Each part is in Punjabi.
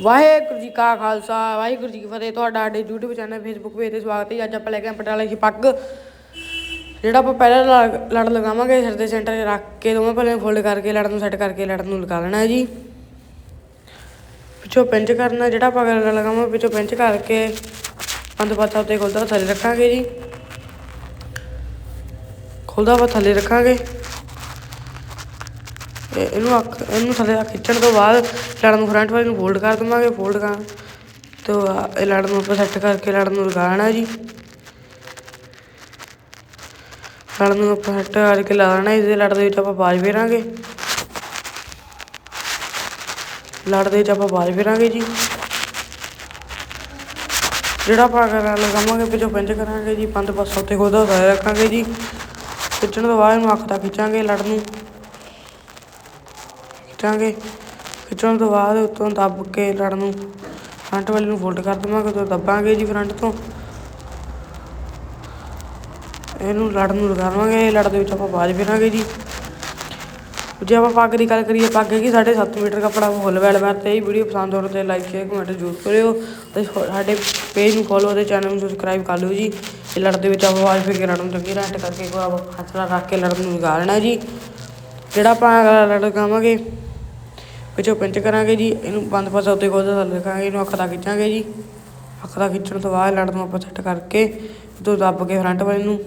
ਵਾਹਿਗੁਰੂ ਜੀ ਕਾ ਖਾਲਸਾ, ਵਾਹਿਗੁਰੂ ਜੀ ਕੀ ਫਤਿਹ। ਤੁਹਾਡਾ ਸਾਡੇ YouTube ਚੈਨਲ Facebook ਪੇਜ ਤੇ ਸਵਾਗਤ ਹੈ ਜੀ। ਅੱਜ ਆਪਾਂ ਲੈ ਕੇ ਆਏ ਪਟਿਆਲਾ ਦੀ ਪੱਗ। ਜਿਹੜਾ ਆਪਾਂ ਪਹਿਲਾਂ ਲੜ- ਲੜ ਲਗਾਵਾਂਗੇ ਸਿਰ ਦੇ ਸੈਂਟਰ 'ਚ ਰੱਖ ਕੇ, ਦੋਵੇਂ ਪੱਲੇ ਫੋਲਡ ਕਰਕੇ, ਲੜ ਨੂੰ ਸੈੱਟ ਕਰਕੇ, ਲੜ ਨੂੰ ਲਗਾ ਲੈਣਾ ਹੈ ਜੀ। ਪਿੱਛੋਂ ਪਿੰਚ ਕਰਨਾ, ਜਿਹੜਾ ਆਪਾਂ ਲੜ ਲਗਾਵਾਂਗੇ, ਪਿੱਛੋਂ ਪਿੰਚ ਕਰਕੇ ਬੰਦ ਪਾਸਾ ਉੱਤੇ ਖੁੱਲਦਾ ਥੱਲੇ ਰੱਖਾਂਗੇ ਜੀ। ਖੁੱਲਦਾ ਆਪਾਂ ਥੱਲੇ ਰੱਖਾਂਗੇ। ਇਹ- ਇਹਨੂੰ ਅੱਖ ਇਹਨੂੰ ਥੱਲੇ ਤੱਕ ਖਿੱਚਣ ਤੋਂ ਬਾਅਦ ਲੜਨ ਨੂੰ ਫਰੰਟ ਵਾਲੇ ਨੂੰ ਫੋਲਡ ਕਰ ਦੇਵਾਂਗੇ ਫੋਲਡ ਕਰ। ਤੋਂ ਇਹ ਲੜ ਨੂੰ ਆਪਾਂ ਸੈੱਟ ਕਰਕੇ ਲੜਨ ਨੂੰ ਲਗਾਉਣਾ ਜੀ। ਲੜਨ ਨੂੰ ਆਪਾਂ ਸੈੱਟ ਕਰਕੇ ਲਾ ਦੇਣਾ ਇਸ ਦੇ ਲੜ ਦੇ ਵਿੱਚ ਆਪਾਂ ਬਾਜ ਫੇਰਾਂਗੇ। ਲੜ ਦੇ ਵਿੱਚ ਆਪਾਂ ਬਾਜ ਫੇਰਾਂਗੇ ਜੀ। ਜਿਹੜਾ ਆਪਾਂ ਕਰ ਲਗਾਵਾਂਗੇ, ਪਿੱਛੋਂ ਪਿੰਚ ਕਰਾਂਗੇ ਜੀ, ਪੰਜ ਪਾਸਾ ਉੱਤੇ ਖੋਦਾ ਹੋਇਆ ਰੱਖਾਂਗੇ ਜੀ। ਖਿੱਚਣ ਤੋਂ ਬਾਅਦ ਇਹਨੂੰ ਅੱਖ ਤੱਕ ਖਿੱਚਾਂਗੇ ਲੜ ਨੂੰ। ਖਿੱਚਾਂਗੇ ਖਿੱਚਣ ਤੋਂ ਬਾਅਦ ਉੱਤੋਂ ਦੱਬ ਕੇ ਲੜ ਨੂੰ ਫਰੰਟ ਵਾਲੇ ਨੂੰ ਫੋਲਡ ਕਰ ਦੇਵਾਂਗੇ ਤੋਂ ਦੱਬਾਂਗੇ ਜੀ ਫਰੰਟ ਤੋਂ। ਇਹਨੂੰ ਲੜ ਨੂੰ ਲਗਾਵਾਂਗੇ ਲੜ ਦੇ ਵਿੱਚ ਆਪਾਂ ਬਾਜ ਫੇਰਾਂਗੇ ਜੀ। ਜੇ ਆਪਾਂ ਪੱਗ ਦੀ ਗੱਲ ਕਰੀਏ, ਪੱਗ ਹੈਗੀ ਸਾਢੇ ਸੱਤ ਮੀਟਰ ਕੱਪੜਾ ਫੁੱਲ ਵੈਲ ਵੈਲਵੈਟ ਤੇ ਇਹ ਵੀਡੀਓ ਪਸੰਦ ਹੋਣ ਤੇ ਲਾਈਕ ਸ਼ੇਅਰ ਕਮੈਂਟ ਜ਼ਰੂਰ ਕਰਿਓ। ਤੇ ਸਾਡੇ ਪੇਜ ਨੂੰ ਫੋਲੋ ਅਤੇ ਚੈਨਲ ਨੂੰ ਸਬਸਕ੍ਰਾਈਬ ਕਰ ਲਿਓ ਜੀ। ਇਹ ਲੜ ਦੇ ਵਿੱਚ ਆਪਾਂ ਬਾਜ ਫੇਰ ਕੇ ਲੜ ਨੂੰ ਚੰਗੀ ਰੈਂਟ ਕਰਕੇ ਕੋ ਆਪਾਂ ਹੱਥ ਰੱਖ ਕੇ ਲੜ ਨੂੰ ਲਗਾ ਲੈਣਾ ਜੀ। ਜਿਹੜਾ ਆਪਾਂ ਲੜ ਲਗਾਵਾਂਗੇ ਵਿੱਚੋਂ ਪਿੰਚ ਕਰਾਂਗੇ ਜੀ, ਇਹਨੂੰ ਬੰਦ ਪਾਸਾ ਉੱਤੇ ਖੋਲ੍ਹ ਥੱਲੇ ਰੱਖਾਂਗੇ ਇਹਨੂੰ ਅੱਖ ਦਾ ਖਿੱਚਾਂਗੇ ਜੀ। ਅੱਖ ਦਾ ਖਿੱਚਣ ਤੋਂ ਬਾਅਦ ਲੜ ਨੂੰ ਆਪਾਂ ਸੈੱਟ ਕਰਕੇ ਤੋਂ ਦੱਬ ਕੇ ਫਰੰਟ ਵਾਲੇ ਨੂੰ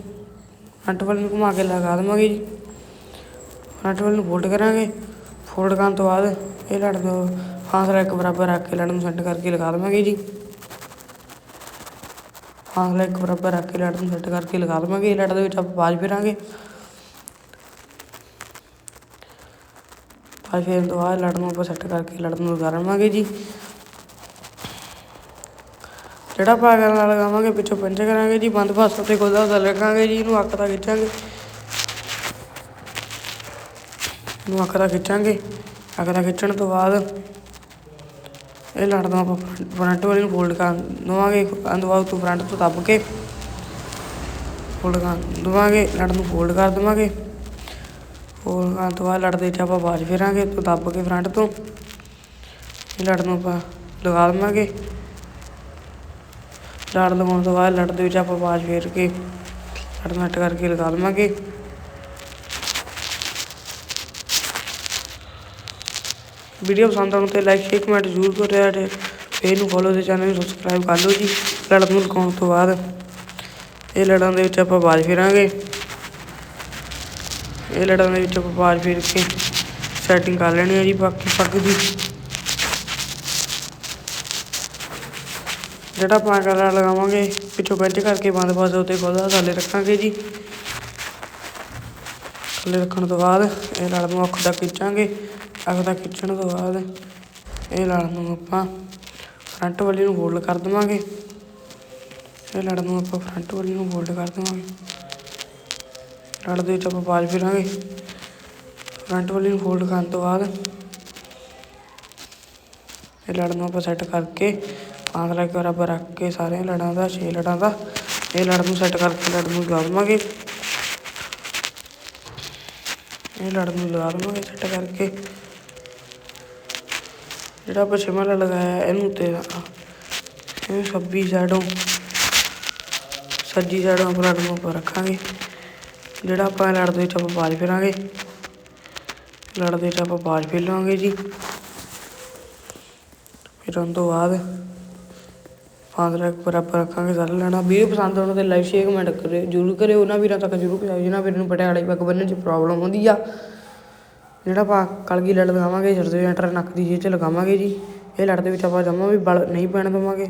ਫਰੰਟ ਵਾਲੇ ਨੂੰ ਘੁਮਾ ਕੇ ਲਗਾ ਦੇਵਾਂਗੇ ਜੀ। ਫਰੰਟ ਵਾਲੇ ਨੂੰ ਫੋਲਡ ਕਰਾਂਗੇ। ਫੋਲਡ ਕਰਨ ਤੋਂ ਬਾਅਦ ਇਹ ਲੜ ਨੂੰ ਫਾਸਲਾ ਇੱਕ ਬਰਾਬਰ ਰੱਖ ਕੇ ਲੜ ਨੂੰ ਸੈੱਟ ਕਰਕੇ ਲਗਾ ਦੇਵਾਂਗੇ ਜੀ। ਫਾਸਲਾ ਇੱਕ ਬਰਾਬਰ ਰੱਖ ਕੇ ਲੜ ਨੂੰ ਸੈੱਟ ਕਰਕੇ ਲਗਾ ਦੇਵਾਂਗੇ। ਲੜ ਦੇ ਵਿੱਚ ਆਪਾਂ ਬਾਜ ਫਿਰਾਂਗੇ। ਬਾਜ ਫੇਰਨ ਤੋਂ ਬਾਅਦ ਲੜ ਨੂੰ ਆਪਾਂ ਸੈੱਟ ਕਰਕੇ ਲੜ ਨੂੰ ਲਗਾ ਦੇਵਾਂਗੇ ਜੀ। ਜਿਹੜਾ ਆਪਾਂ ਕਰਨ ਨਾਲ ਲਗਾਵਾਂਗੇ, ਪਿੱਛੋਂ ਪੰਚ ਕਰਾਂਗੇ ਜੀ, ਬੰਦ ਪਾਸਾ ਤੇ ਖੁੱਲਦਾ ਥੱਲੇ ਰੱਖਾਂਗੇ ਜੀ, ਇਹਨੂੰ ਅੱਖ ਦਾ ਖਿੱਚਾਂਗੇ। ਇਹਨੂੰ ਅੱਖ ਦਾ ਖਿੱਚਾਂਗੇ। ਅੱਖ ਦਾ ਖਿੱਚਣ ਤੋਂ ਬਾਅਦ ਇਹ ਲੜ ਨੂੰ ਆਪਾਂ ਫਰੰਟ ਵਾਲੇ ਨੂੰ ਫੋਲਡ ਕਰ ਦਵਾਂਗੇ। ਅੰਦਵਾ ਤੋਂ ਫਰੰਟ ਤੋਂ ਦੱਬ ਕੇ ਫੋਲਡ ਕਰ ਦਵਾਂਗੇ ਲੜ ਨੂੰ ਫੋਲਡ ਕਰ ਦਵਾਂਗੇ। ਫੋਲਡ ਕਰਨ ਤੋਂ ਬਾਅਦ ਲੜਦੇ ਵਿੱਚ ਆਪਾਂ ਬਾਜ ਫੇਰਾਂਗੇ, ਤੋਂ ਦੱਬ ਕੇ ਫਰੰਟ ਤੋਂ। ਇਹ ਲੜ ਨੂੰ ਆਪਾਂ ਲਗਾ ਦੇਵਾਂਗੇ। ਲੜ ਲਗਾਉਣ ਤੋਂ ਬਾਅਦ ਲੜਦੇ ਵਿੱਚ ਆਪਾਂ ਬਾਜ ਫੇਰ ਕੇ ਲੜ ਨੱਟ ਕਰਕੇ ਲਗਾ ਲਵਾਂਗੇ ਵੀਡੀਓ ਪਸੰਦ ਆਉਣ ਤੇ ਲਾਈਕ ਸ਼ੇਅਰ ਕਮੈਂਟ ਜ਼ਰੂਰ ਕਰਿਓ ਤੇ ਪੇਜ ਨੂੰ ਫੋਲੋ ਤੇ ਚੈਨਲ ਨੂੰ ਸਬਸਕ੍ਰਾਈਬ ਕਰ ਲਓ ਜੀ। ਲੜਨ ਨੂੰ ਲਗਾਉਣ ਤੋਂ ਬਾਅਦ ਇਹ ਲੜਨ ਦੇ ਵਿੱਚ ਆਪਾਂ ਬਾਜ ਫੇਰਾਂਗੇ। ਇਹ ਲੜਾਂ ਦੇ ਵਿੱਚ ਆਪਾਂ ਬਾਜ ਫੇਰ ਕੇ ਸੈਟਿੰਗ ਕਰ ਲੈਣੀ ਹੈ ਜੀ, ਬਾਕੀ ਪੱਗ ਦੀ। ਜਿਹੜਾ ਆਪਾਂ ਕਲਰ ਲਗਾਵਾਂਗੇ, ਪਿੱਛੋਂ ਬੈਂਚ ਕਰਕੇ ਬੰਦ ਪਾਸੇ ਉੱਤੇ ਖੋਲ੍ਹਦਾ ਥੱਲੇ ਰੱਖਾਂਗੇ ਜੀ। ਥੱਲੇ ਰੱਖਣ ਤੋਂ ਬਾਅਦ ਇਹ ਲੜ ਨੂੰ ਅੱਖ ਦਾ ਖਿੱਚਾਂਗੇ। ਅੱਖ ਦਾ ਖਿੱਚਣ ਤੋਂ ਬਾਅਦ ਇਹ ਲੜ ਨੂੰ ਆਪਾਂ ਫਰੰਟ ਵਾਲੀ ਨੂੰ ਫੋਲਡ ਕਰ ਦੇਵਾਂਗੇ। ਇਹ ਲੜ ਨੂੰ ਆਪਾਂ ਫਰੰਟ ਵਾਲੀ ਨੂੰ ਫੋਲਡ ਕਰ ਦੇਵਾਂਗੇ। ਲੜ ਦੇ ਵਿੱਚ ਆਪਾਂ ਬਾਜ ਫਿਰਾਂਗੇ। ਫਰੰਟ ਵਾਲੀ ਨੂੰ ਫੋਲਡ ਕਰਨ ਤੋਂ ਬਾਅਦ। ਇਹ ਲੜ ਨੂੰ ਆਪਾਂ ਸੈੱਟ ਕਰਕੇ ਆਂਦਰਾ ਕੇ ਬਰਾਬਰ ਰੱਖ ਕੇ ਸਾਰੇ ਲੜਾਂ ਦਾ, ਛੇ ਲੜਾਂ ਦਾ, ਇਹ ਲੜ ਨੂੰ ਸੈੱਟ ਕਰਕੇ ਲੜ ਨੂੰ ਲਗਾ ਦੇਵਾਂਗੇ। ਇਹ ਲੜ ਨੂੰ ਲਗਾ ਦੇਵਾਂਗੇ ਸੈੱਟ ਕਰਕੇ। ਜਿਹੜਾ ਆਪਾਂ ਛੇਵਾਂ ਲੜ ਲਗਾਇਆ, ਇਹਨੂੰ ਤੇ ਇਹਨੂੰ ਛੱਬੀ ਸਾਈਡੋਂ ਸੱਜੀ ਸਾਈਡੋਂ ਆਪਾਂ ਲੜ ਨੂੰ ਆਪਾਂ ਰੱਖਾਂਗੇ। ਜਿਹੜਾ ਆਪਾਂ ਲੜ ਦੇ ਵਿੱਚ ਆਪਾਂ ਬਾਜ ਫਿਰਾਂਗੇ। ਲੜ ਦੇ ਵਿੱਚ ਆਪਾਂ ਬਾਜ ਫੇਰ ਲਵਾਂਗੇ ਜੀ। ਫਿਰ ਉਹਨਾਂ ਤੋਂ ਬਾਅਦ ਫਾਸਲਾ ਇੱਕ ਬਰਾਬਰ ਰੱਖਾਂਗੇ ਸਾਰਾ ਲੈਣਾ। ਵੀਡੀਓ ਪਸੰਦ ਆਉਣ ਤੇ ਲਾਈਕ ਸ਼ੇਅਰ ਕਮੈਂਟ ਕਰਿਓ ਜ਼ਰੂਰ ਕਰਿਓ, ਉਹਨਾਂ ਵੀਰਾਂ ਤੱਕ ਜ਼ਰੂਰ ਪਹੁੰਚਾਓ। ਜਿਹਨਾਂ ਵੀਰਾਂ ਨੂੰ ਪਟਿਆਲੇ ਪੱਗ ਬੰਨਣ 'ਚ ਪ੍ਰੋਬਲਮ ਹੁੰਦੀ ਆ। ਜਿਹੜਾ ਆਪਾਂ ਕਲਗੀ ਲੜ ਲਗਾਵਾਂਗੇ ਸਿਰ ਦੇ ਐਂਟਰ ਨੱਕ ਦੀ ਜੇਬ 'ਚ ਲਗਾਵਾਂਗੇ ਜੀ। ਇਹ ਲੜ ਦੇ ਵਿੱਚ ਆਪਾਂ ਜਮਾਂ ਵੀ ਬਲ ਨਹੀਂ ਪੈਣ ਦੇਵਾਂਗੇ।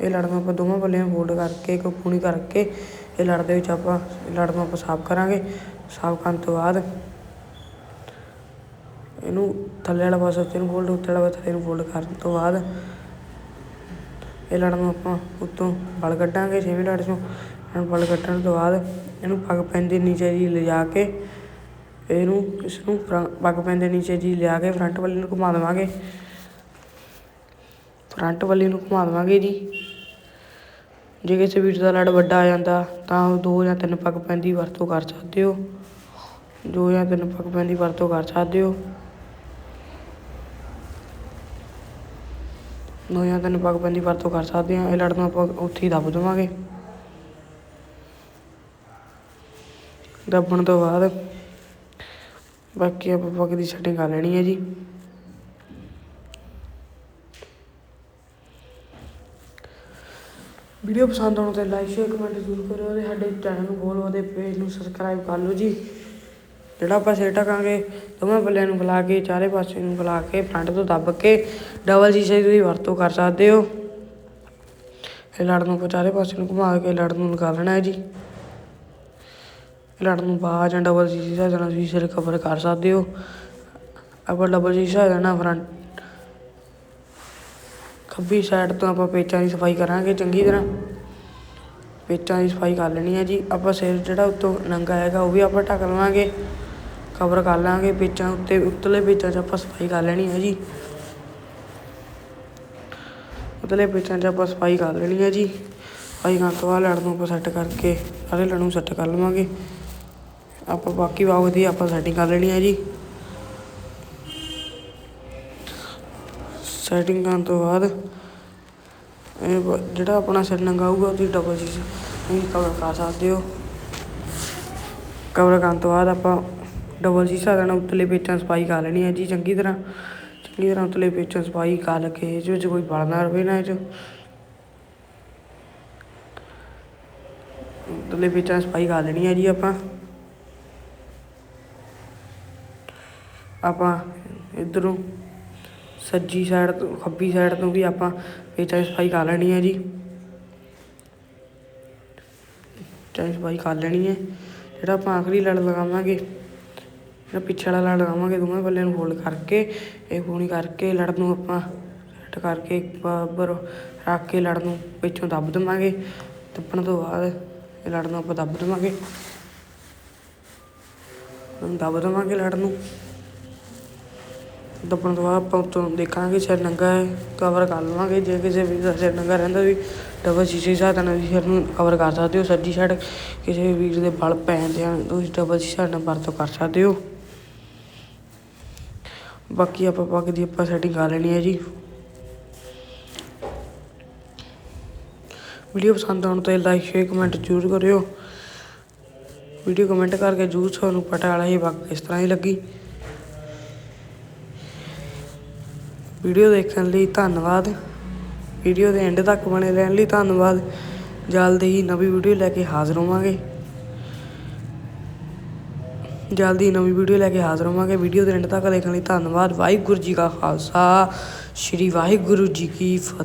ਇਹ ਲੜ ਨੂੰ ਆਪਾਂ ਦੋਵਾਂ ਪੱਲਿਆਂ ਫੋਲਡ ਕਰਕੇ, ਇੱਕ ਪੂਣੀ ਕਰਕੇ ਇਹ ਲੜ ਦੇ ਵਿੱਚ ਆਪਾਂ ਲੜ ਨੂੰ ਆਪਾਂ ਸਾਫ਼ ਕਰਾਂਗੇ। ਸਾਫ਼ ਕਰਨ ਤੋਂ ਬਾਅਦ ਇਹਨੂੰ ਥੱਲੇ ਵਾਲਾ ਪਾਸਾ ਉੱਤੇ ਨੂੰ ਫੋਲਡ ਉੱਤੇ ਵਾਲਾ ਪਾਸਾ ਥੱਲੇ ਨੂੰ ਫੋਲਡ ਕਰਨ ਤੋਂ ਬਾਅਦ ਇਹ ਲੜ ਨੂੰ ਆਪਾਂ ਉੱਤੋਂ ਬਲ ਕੱਢਾਂਗੇ, ਛੇਵੀਂ ਲੜ ਚੋਂ ਹੁਣ ਵਲ ਕੱਢਣ ਤੋਂ ਬਾਅਦ ਇਹਨੂੰ ਪੱਗ ਪੈਂਦੇ ਨੀਚੇ ਜੀ ਲਿਜਾ ਕੇ ਇਹਨੂੰ ਇਸ ਨੂੰ ਪੱਗ ਪੈਂਦੇ ਨੀਚੇ ਜੀ ਲਿਆ ਕੇ ਫਰੰਟ ਵਾਲੀ ਨੂੰ ਘੁਮਾ ਦੇਵਾਂਗੇ। ਫਰੰਟ ਵਾਲੀ ਨੂੰ ਘੁਮਾ ਦੇਵਾਂਗੇ ਜੀ। ਜੇ ਕਿਸੇ ਵੀਰ ਦਾ ਲੜ ਵੱਡਾ ਆ ਜਾਂਦਾ, ਤਾਂ ਉਹ ਦੋ ਜਾਂ ਤਿੰਨ ਪੱਗ ਪੈਂਦੀ ਵਰਤੋਂ ਕਰ ਸਕਦੇ ਹੋ। ਦੋ ਜਾਂ ਤਿੰਨ ਪੱਗ ਪੈਣ ਦੀ ਵਰਤੋਂ ਕਰ ਸਕਦੇ ਹੋ। ਦੋ ਜਾਂ ਤਿੰਨ ਪੱਗ ਬੰਦੀ ਵਰਤੋਂ ਕਰ ਸਕਦੇ ਹਾਂ। ਇਹ ਲੜ ਨੂੰ ਆਪਾਂ ਉੱਥੇ ਹੀ ਦੱਬ ਦੇਵਾਂਗੇ। ਦੱਬਣ ਤੋਂ ਬਾਅਦ ਬਾਕੀ ਆਪਾਂ ਪੱਗ ਦੀ ਸੈਟਿੰਗ ਕਰ ਲੈਣੀ ਹੈ ਜੀ। ਵੀਡੀਓ ਪਸੰਦ ਆਉਣ ਤੇ ਲਾਈਕ ਸ਼ੇਅਰ ਕਮੈਂਟ ਜ਼ਰੂਰ ਕਰਿਓ ਤੇ ਸਾਡੇ ਚੈਨਲ ਨੂੰ ਫੋਲੋ ਤੇ ਪੇਜ ਨੂੰ ਸਬਸਕ੍ਰਾਈਬ ਕਰ ਲਓ ਜੀ। ਜਿਹੜਾ ਆਪਾਂ ਸਿਰ ਢਕਾਂਗੇ, ਦੋਵੇਂ ਪੱਲਿਆਂ ਨੂੰ ਬੁਲਾ ਕੇ, ਚਾਰੇ ਪਾਸੇ ਨੂੰ ਬੁਲਾ ਕੇ ਫਰੰਟ ਤੋਂ ਦੱਬ ਕੇ ਡਬਲ ਸ਼ੀਸ਼ੇ ਦੀ ਵਰਤੋਂ ਕਰ ਸਕਦੇ ਹੋ। ਇਹ ਲੜ ਨੂੰ ਆਪਾਂ ਚਾਰੇ ਪਾਸੇ ਨੂੰ ਘੁਮਾ ਕੇ ਲੜ ਨੂੰ ਲਗਾ ਲੈਣਾ ਹੈ ਜੀ। ਲੜ ਨੂੰ ਬਾਹਰ ਜਾਂ ਡਬਲ ਸ਼ੀਸ਼ੇ ਦਾ ਜਨਾ ਸ਼ੀਸ਼ੇ ਦੇ ਕਵਰ ਕਰ ਸਕਦੇ ਹੋ। ਆਪਾਂ ਡਬਲ ਸ਼ੀਸ਼ਾ ਦੇਣਾ ਫਰੰਟ ਖੱਬੀ ਸਾਈਡ ਤੋਂ ਆਪਾਂ ਪੇਚਾਂ ਦੀ ਸਫ਼ਾਈ ਕਰਾਂਗੇ ਚੰਗੀ ਤਰ੍ਹਾਂ। ਪੇਚਾਂ ਦੀ ਸਫ਼ਾਈ ਕਰ ਲੈਣੀ ਹੈ ਜੀ। ਆਪਾਂ ਸਿਰ ਜਿਹੜਾ ਉੱਤੋਂ ਨੰਗਾ ਹੈਗਾ ਉਹ ਵੀ ਆਪਾਂ ਢੱਕ ਲਵਾਂਗੇ ਕਵਰ ਕਰ ਲਾਂਗੇ। ਪੇਚਾਂ ਉੱਤੇ, ਉੱਤਲੇ ਪੇਚਾਂ 'ਚ ਆਪਾਂ ਸਫ਼ਾਈ ਕਰ ਲੈਣੀ ਹੈ ਜੀ। ਉਤਲੇ ਪੇਚਾਂ 'ਚ ਆਪਾਂ ਸਫ਼ਾਈ ਕਰ ਲੈਣੀ ਹੈ ਜੀ। ਸਫ਼ਾਈ ਕਰਨ ਤੋਂ ਬਾਅਦ ਲੜ ਨੂੰ ਆਪਾਂ ਸੈੱਟ ਕਰਕੇ ਸਾਰੇ ਲੜ ਨੂੰ ਸੈੱਟ ਕਰ ਲਵਾਂਗੇ। ਆਪਾਂ ਬਾਕੀ ਬਾਗ ਦੀ ਆਪਾਂ ਸੈਟਿੰਗ ਕਰ ਲੈਣੀ ਹੈ ਜੀ। ਸੈਟਿੰਗ ਕਰਨ ਤੋਂ ਬਾਅਦ ਇਹ ਜਿਹੜਾ ਆਪਣਾ ਸਿਰ ਨੰਗਾ ਉਹਦੀ ਡਬਲ ਚੀਜ਼ ਇਹ ਕਵਰ ਕਰ ਸਕਦੇ ਹੋ। ਕਵਰ ਕਰਨ ਤੋਂ ਬਾਅਦ ਆਪਾਂ ਡਬਲ ਸ਼ੀਸ਼ਾ ਦੇਣਾ ਉੱਤਲੇ ਪੇਚਾਂ ਸਫ਼ਾਈ ਕਰ ਲੈਣੀ ਹੈ ਜੀ ਚੰਗੀ ਤਰ੍ਹਾਂ। ਚੰਗੀ ਤਰ੍ਹਾਂ ਉੱਤਲੇ ਪੇਚਾਂ ਸਫ਼ਾਈ ਕਰ ਕੇ ਇਹਦੇ ਵਿੱਚ ਕੋਈ ਵਲ ਨਾ ਰਵੇ ਨਾ ਇਹ 'ਚ ਉੱਤਲੇ ਪੇਚਾਂ ਸਫ਼ਾਈ ਕਰ ਲੈਣੀ ਹੈ ਜੀ ਆਪਾਂ। ਆਪਾਂ ਇੱਧਰੋਂ ਸੱਜੀ ਸਾਈਡ ਤੋਂ, ਖੱਬੀ ਸਾਈਡ ਤੋਂ ਵੀ ਆਪਾਂ ਪੇਚਾਂ ਦੀ ਸਫ਼ਾਈ ਕਰ ਲੈਣੀ ਹੈ ਜੀ। ਚਾਹੇ ਸਫ਼ਾਈ ਕਰ ਲੈਣੀ ਹੈ। ਜਿਹੜਾ ਆਪਾਂ ਆਖਰੀ ਲੜ ਲਗਾਵਾਂਗੇ, ਜਿਹੜਾ ਪਿੱਛੇ ਵਾਲਾ ਲੜ ਲਗਾਵਾਂਗੇ ਦੋਵੇਂ ਪੱਲਿਆਂ ਨੂੰ ਫੋਲਡ ਕਰਕੇ, ਇਹ ਪੂਣੀ ਕਰਕੇ ਲੜ ਨੂੰ ਆਪਾਂ ਸੈੱਟ ਕਰਕੇ ਬਰਾਬਰ ਰੱਖ ਕੇ ਲੜ ਨੂੰ ਪਿੱਛੋਂ ਦੱਬ ਦੇਵਾਂਗੇ। ਦੱਬਣ ਤੋਂ ਬਾਅਦ ਇਹ ਲੜ ਨੂੰ ਆਪਾਂ ਦੱਬ ਦੇਵਾਂਗੇ। ਦੱਬ ਦੇਵਾਂਗੇ ਲੜ ਨੂੰ। ਦੱਬਣ ਤੋਂ ਬਾਅਦ ਆਪਾਂ ਉੱਤੋਂ ਦੇਖਾਂਗੇ ਸਿਰ ਨੰਗਾ ਹੈ ਕਵਰ ਕਰ ਲਵਾਂਗੇ। ਜੇ ਕਿਸੇ ਵੀ ਦਾ ਸਿਰ ਨੰਗਾ ਰਹਿੰਦਾ ਵੀ ਡਬਲ ਸ਼ੀਸ਼ੇ ਸਾਹ ਨਾਲ ਵੀ ਸਿਰ ਨੂੰ ਕਵਰ ਕਰ ਸਕਦੇ ਹੋ। ਸੱਜੀ ਸਾਈਡ ਕਿਸੇ ਵੀ ਵੀਰ ਦੇ ਵਲ ਪੈਂਦੇ ਹਨ ਤੁਸੀਂ ਡਬਲ ਸ਼ੀਸ਼ਾ ਨਾਲ ਵਰਤੋਂ ਕਰ ਸਕਦੇ ਹੋ। ਬਾਕੀ ਆਪਾਂ ਪੱਗ ਦੀ ਆਪਾਂ ਸੈਟਿੰਗ ਕਰ ਲੈਣੀ ਹੈ ਜੀ। ਵੀਡੀਓ ਪਸੰਦ ਆਉਣ ਤੇ ਲਾਈਕ ਸ਼ੇਅਰ ਕਮੈਂਟ ਜ਼ਰੂਰ ਕਰਿਓ। ਵੀਡੀਓ ਕਮੈਂਟ ਕਰਕੇ ਜ਼ਰੂਰ ਤੁਹਾਨੂੰ ਪਟਿਆਲਾ ਹੀ ਇਹ ਪੱਗ ਕਿਸ ਤਰ੍ਹਾਂ ਹੀ ਲੱਗੀ। ਵੀਡੀਓ ਦੇਖਣ ਲਈ ਧੰਨਵਾਦ। ਵੀਡੀਓ ਦੇ ਐਂਡ ਤੱਕ ਬਣੇ ਰਹਿਣ ਲਈ ਧੰਨਵਾਦ। ਜਲਦੀ ਹੀ ਨਵੀਂ ਵੀਡੀਓ ਲੈ ਕੇ ਹਾਜ਼ਰ ਹੋਵਾਂਗੇ। ਜਲਦੀ ਨਵੀਂ ਵੀਡੀਓ ਲੈ ਕੇ ਹਾਜ਼ਰ ਹੋਵਾਂਗੇ। ਵੀਡੀਓ ਦੇ ਐਂਡ ਤੱਕ ਦੇਖਣ ਲਈ ਧੰਨਵਾਦ। ਵਾਹਿਗੁਰੂ ਜੀ ਕਾ ਖਾਲਸਾ। ਸ੍ਰੀ ਵਾਹਿਗੁਰੂ ਜੀ ਕੀ ਫਤਿਹ।